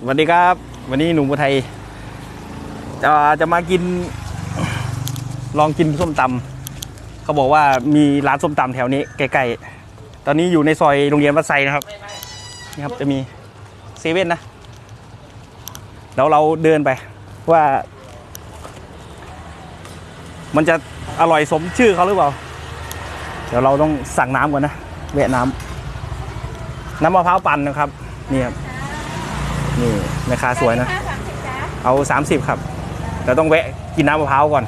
สวัสดีครับ วันนี้หนุ่มอุทัยจะจะมากิน ลองกินส้มตำเขาบอกว่ามีร้านส้มตำแถวนี้ใกล้ๆตอนนี้อยู่ในซอยโรงเรียนวัดไซนะครับนี่ครับจะมีเซเว่นนะเดี๋ยวเราเดินไปว่า มันจะอร่อยสมชื่อเขาหรือเปล่า เดี๋ยวเราต้องสั่งน้ำก่อนนะแวะน้ำน้ำมะพร้าวปั่นนะครับ นี่ครับ นี่แม่ค้าสวยนะเอา 30 ครับแต่ต้องแวะกินน้ำมะพร้าวก่อน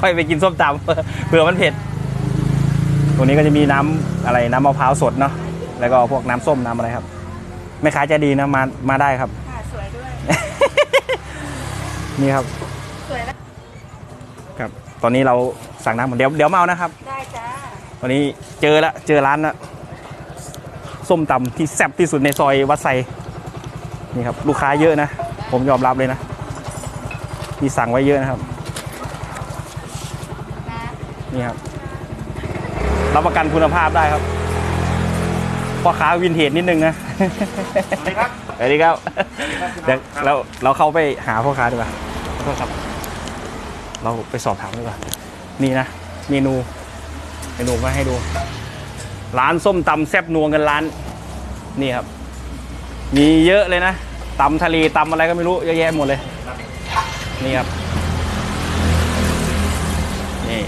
ค่อยไปกินส้มตำเผื่อมันเผ็ด ตรงนี้ก็จะมีน้ำอะไรน้ำมะพร้าวสดเนาะแล้วก็พวกน้ำส้มน้ำอะไรครับแม่ค้าใจดีนะมามาได้ครับ ค่ะสวยด้วย นี่ครับสวยแล้วครับ ตอนนี้เราสั่งน้ำหมดเดี๋ยวเดี๋ยวมาเอานะครับ ได้จ้าวันนี้เจอละเจอร้านละส้มตำที่แซ่บที่สุดในซอยวัดไซ นี่ครับลูกค้าเยอะนะ ผมยอมรับเลยนะมีสั่งไว้เยอะนะครับนะนี่ครับรับประกันคุณภาพได้ครับพ่อค้าวินเทจนิดนึงนะสวัสดีครับสวัสดีครับเดี๋ยวเราเราเข้าไปหาพ่อค้าดีกว่าขอโทษครับ เราไปสอบถามดีกว่า นี่นะเมนูเมนูมาให้ดู ร้านส้มตำแซ่บนัวเงินล้าน นี่ครับ มีเยอะเลยนะตำทะเลตำอะไรก็ไม่รู้เยอะแยะหมดเลย นี่ครับ นี่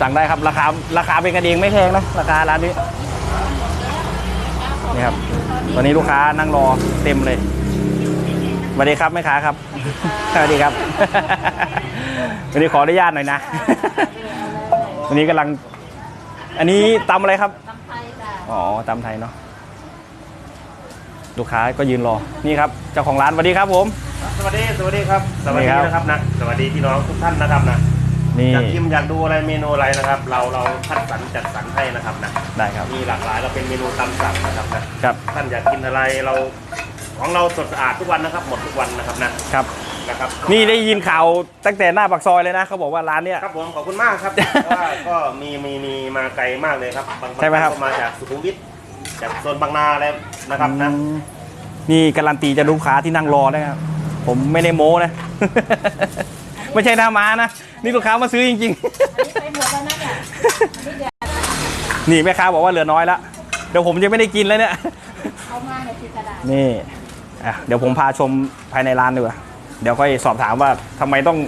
สั่งได้ครับราคาราคาเป็นกันเองไม่แพงนะราคาร้านนี้ นี่ครับ ตอนนี้ลูกค้านั่งรอเต็มเลยสวัสดีครับแม่ค้าครับสวัสดีครับวันนี้ขออนุญาตหน่อยนะ วันนี้กำลัง อันนี้ตำอะไรครับตำไทยจ้ะอ๋อตำไทยเนาะ ลูกค้าก็ยืนรอนี่ครับเจ้าของร้านสวัสดีครับผม สวัสดีสวัสดีครับสวัสดีครับ นะครับนะสวัสดีพี่น้องทุกท่านนะครับนะนี่อยากชิมอยากดูอะไรเมนูอะไรนะครับ เราเราคัดสรรจัดสรรให้นะครับนะได้ครับมีหลากหลายเราเป็นเมนูตามสั่งนะครับนะครับท่านอยากกินอะไรเราของเราสดสะอาดทุกวันนะครับ หมดทุกวันนะครับนะครับ นะครับนี่ได้ยินข่าวตั้งแต่หน้าปากซอยเลยนะเขาบอกว่าร้านเนี้ย ครับผมขอบคุณมากครับ เพราะว่าก็มีมีมีมาไกลมากเลยครับบางใช่ไหมครับก็มาจากสุขุมวิท จากโซนบางนาอะไรนะครับนะ อืมนี่การันตีจะลูกค้าที่นั่งรอนะครับ ผมไม่ได้โม้นะ ไม่ใช่หน้าม้านะ นี่ลูกค้ามาซื้อจริงอันนี้ไปหมดแล้วนะเนี่ยอันนี้เดี๋ยวๆ นี่แม่ค้าบอกว่าเหลือน้อยละเดี๋ยวผมจะไม่ได้กินแล้วเนี่ย เอามาในที่กระดาษนี่อะเดี๋ยวผมพาชมภายในร้านดีกว่า เดี๋ยวค่อยสอบถามว่าทำไมต้อง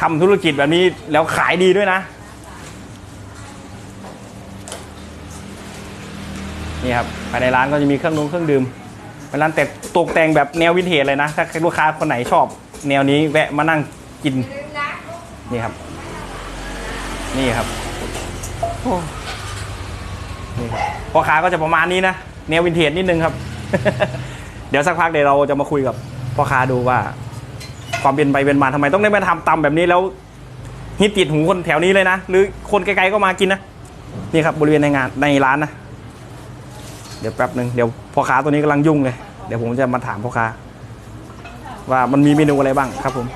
ทำธุรกิจแบบนี้แล้วขายดีด้วยนะ นี่ครับภายในร้านก็จะมีเครื่องนุ่งเครื่องดื่มเป็นร้านแต่ตกแต่งแบบแนววินเทจเลยนะ ถ้าลูกค้าคนไหนชอบ แนวนี้แวะมานั่งกิน นี่ครับ นี่ครับนี่ครับพ่อค้าก็จะประมาณนี้นะ แนววินเทจนิดนึงครับ เดี๋ยวสักพักเดี๋ยวเราจะมาคุยกับพ่อค้าดูว่า ความเป็นไปเป็นมาทำไมต้องได้มาทำตำแบบนี้แล้วฮิตติดหูคนแถวนี้เลยนะ หรือคนไกลๆก็มากินนะ นี่ครับบริเวณในงานในร้านนะ เดี๋ยวแป๊บหนึ่งเดี๋ยวพ่อค้าตัวนี้กำลังยุ่งเลย เดี๋ยวผมจะมาถามพ่อค้า ว่ามันมีเมนูอะไรบ้างครับผม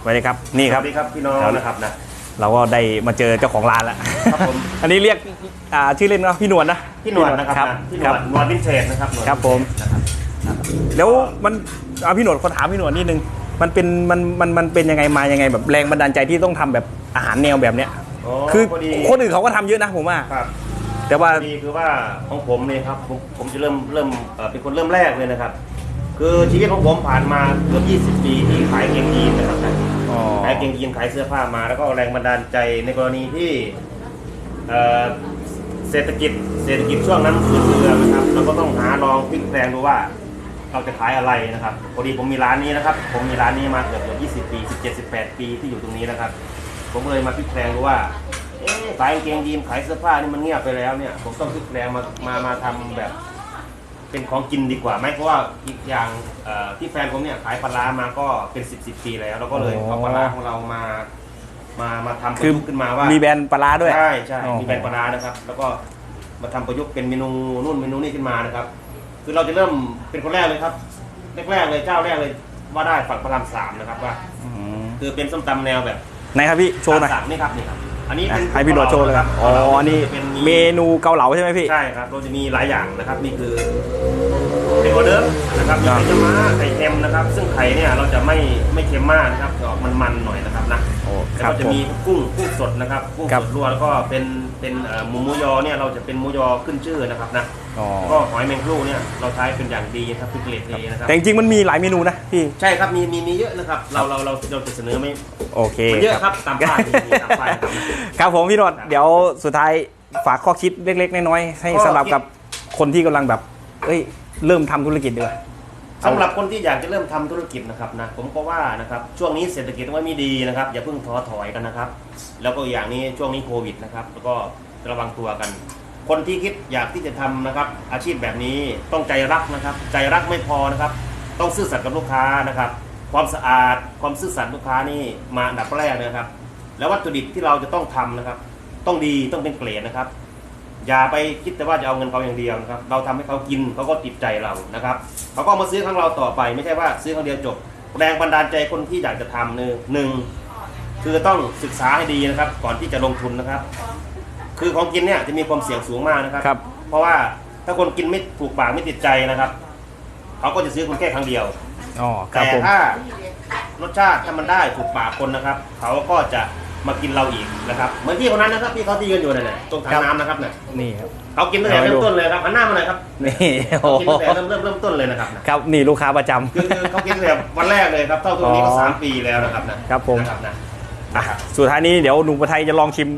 สวัสดีครับนี่สครับวัสดีครับพี่น้องครับนะครับนะเราก็ได้มาเจอเจ้าของร้านแล้วครับผมอันนี้เรียกอ่าชื่อเล่นว่าพี่หนวดนะพี่หนวดนะครับนะพี่หนครัวบดหนวดวินเทจนะครับหนวดครับผมนะครับแล้วมันเอาพี่หนวดคนถามพี่หนวดนิดนึงมันเป็นมันมันมันเป็นยังไงมายังไงแบบแรงบันดาลใจที่ต้องทำแบบอาหารแนวแบบเนี้ยโอ้คือพอดีคนอื่นเขาก็ทำเยอะนะผมว่าครับ แต่ว่าพอดีคือว่าของผมเนี่ยครับผมผมจะเริ่มเริ่มเอ่อเป็นคนเริ่มแรกเลยนะครับ คือชีวิตของผมผ่านมาเกือบ20 ปีที่ขายเกงยีนนะครับนะอ๋อ ขายเกงยีนขายเสื้อผ้ามา แล้วก็แรงบันดาลใจในกรณีที่เอ่อเศรษฐกิจเศรษฐกิจช่วงนั้นฝืดเคืองนะครับเราก็ต้องหาลองพลิกแปลงดูว่าเราจะขายอะไรนะครับพอดีผมมีร้านนี้นะครับ ผมมีร้านนี้มาเกือบเกือบ20 ปี 17 18 ปีที่อยู่ตรงนี้นะครับ ผมก็เลยมาพลิกแปลงดูว่า เอ๊ะขายกางเกงยีนขายเสื้อผ้านี่มันเงียบไปแล้วเนี่ย ผมต้องพลิกแปลงมามามาทำแบบ เป็นของกินดีกว่าไหมเพราะว่าอีกอย่างเอ่อที่แฟนผมเนี่ยขายปลาร้ามาก็เป็น10 10ปีแล้วเราก็เลยเอาปลาร้าของเรามา มามาทำประคือยุกต์ขึ้นมาว่า มีแบรนด์ปลาร้าด้วย ใช่ใช่อ๋อ มีแบรนด์ปลาร้านะครับ แล้วก็มาทำประยุกต์เป็นเมนูนู่นเมนูนี่ขึ้นมานะครับ คือเราจะเริ่มเป็นคนแรกเลยครับแรกๆเลยเจ้าแรกเลยว่าได้ฝั่งพระรามสามนะครับว่า อืมคือเป็นส้มตำแนวแบบไหนครับพี่โชว์หน่อย ตามสั่งนี่ครับนี่ครับ อันนี้อะเป็นให้พี่หนวดโชว์เลยครับอ๋ออันนี้จะเป็นเมนูเกาเหลาใช่ไหมพี่ ใช่ครับเราจะมีหลายอย่างนะครับนี่คือเป็นออเดิร์ฟนะครับนะครับมีไข่เยี่ยวม้าไข่เค็มนะครับ ซึ่งไข่เนี่ยเราจะไม่ไม่เค็มมากนะครับจะออกมันๆหน่อยนะครับนะโอ้ แล้วครับก็จะผมมีกุ้งกุ้งสดนะครับกุ้งครัสบดรวแล้วก็เป็นเป็นเอ่อหมูหมูยอเนี่ยเราจะเป็นหมูยอขึ้นชื่อนะครับนะอ๋อ แล้วก็หอยแมงผู้เนี่ยเราใช้เป็นอย่างดีครับคือเกรดเอนะครับแต่จริงๆมันมีหลายเมนูนะพี่ ใช่ครับมีมีมีเยอะนะครับ เราเราเราเราจะเสนอไม่ โอเคมันเยอะครับตามป้ายมีมีตามป้ายครับครับผมพี่นวดครับเดี๋ยวสุดท้ายฝากข้อคิดเล็ก ๆ น้อยๆให้ข้อคิดสำหรับกับคนที่กำลังแบบ เอ้ย เริ่มทำธุรกิจดีกว่า สำหรับคนที่อยากจะเริ่มทำธุรกิจนะครับนะผมก็ว่านะครับช่วงนี้เศรษฐกิจไม่มีดีนะครับ อย่าเพิ่งท้อถอยกันนะครับ แล้วก็อย่างนี้ช่วงนี้โควิดนะครับ แล้วก็ระวังตัวกัน คนที่คิดอยากที่จะทำนะครับ อาชีพแบบนี้ต้องใจรักนะครับ ใจรักไม่พอนะครับ ต้องซื่อสัตย์กับลูกค้านะครับ ความสะอาดความซื่อสัตย์ลูกค้านี่มาอันดับแรกนะครับ แล้ววัตถุดิบที่เราจะต้องทำนะครับ ต้องดีต้องเป็นเกรดนะครับ อย่าไปคิดแต่ว่าจะเอาเงินเขาอย่างเดียวนะครับ เราทำให้เขากินเขาก็ติดใจเรานะครับเขาก็มาซื้อครั้งเราต่อไป ไม่ใช่ว่าซื้อครั้งเดียวจบ แรงบันดาลใจคนที่อยากจะทำหนึ่งหนึ่งคือต้องศึกษาให้ดีนะครับ ก่อนที่จะลงทุนนะครับ คือของกินเนี่ยจะมีความเสี่ยงสูงมากนะครับครับเพราะว่าถ้าคนกินไม่ถูกปากไม่ติดใจนะครับเขาก็จะซื้อคุณแค่ครั้งเดียวอ๋อครับแต่ผมถ้ารสชาติถ้ามันได้ถูกปากคนนะครับเขาก็จะ มากินเราอีกนะครับเหมือนพี่คนนั้นนะครับพี่เขาที่ยืนอยู่นั่นแหละตรงถังครับน้ำนะครับเนี่ยนี่ครับ เขากินตั้งแต่เอาให้เริ่ดูมต้นเลยครับหันหน้ามาหน่อยครับนี่เขาโอ้กินโหตั้งแต่เริ่มเริ่มเริ่มต้นเลยนะครับนะครับนี่ลูกค้าประจำ คือคือเขากินตั้งแต่วันแรกเลยครับเท่าทุกวันนี้ก็อ๋อสามปีแล้วนะครับนะครับผม นะครับนะ อะสุดท้ายนี้เดี๋ยวหนุ่มประไทยจะลองชิม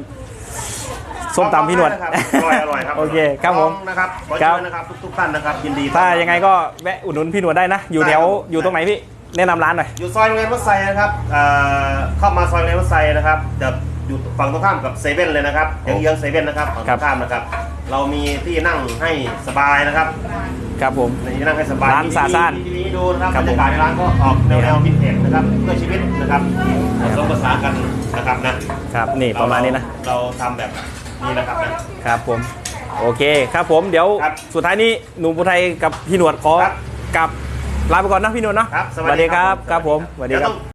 ส้มตำพี่หนวดครับอร่อยอร่อยครับโอเคครับผมลองนะครับขอครัเชิบญนะครับทุกๆท่านนะครับยินดีถ้ายังไงก็แวะอุดหนุนพี่หนวดได้นะ อยู่แถวได้ครับ อยู่ตรงไหนพี่ แนะนำร้านหน่อย อยู่ซอยโรงเรียนวัดไซนะครับเอ่อเข้ามาซอยโรงเรียนวัดไซนะครับจะอยู่ฝั่งตรงข้ามกับเซเว่นเลยนะครับเยื้องๆเซเว่นนะครับฝั่งตรงข้ามนะครับ เรามีที่นั่งให้สบายนะครับครับผมในที่นั่งให้สบายร้านซาซ่านมีทีวีดูนะครับครับบรผมรยากาศในร้านก็ออกแนวนี่แนครับววินเทจนะครับเพื่อชีวิตนะครับผสมภาษานกันนะครับนะครับนี่ประมาณนี้นะเราเราทำแบบนี้นะครับนะ ครับผม โอเคครับผมเดี๋ยวครับสุดท้ายนี้หนุ่มอุทัยกับพี่หนวดขอครับกลับ ลาไปก่อนนะพี่หนวดเนาะครับสวัสดีครับครับผมสวัสดีเดี๋ยวครัต้บอง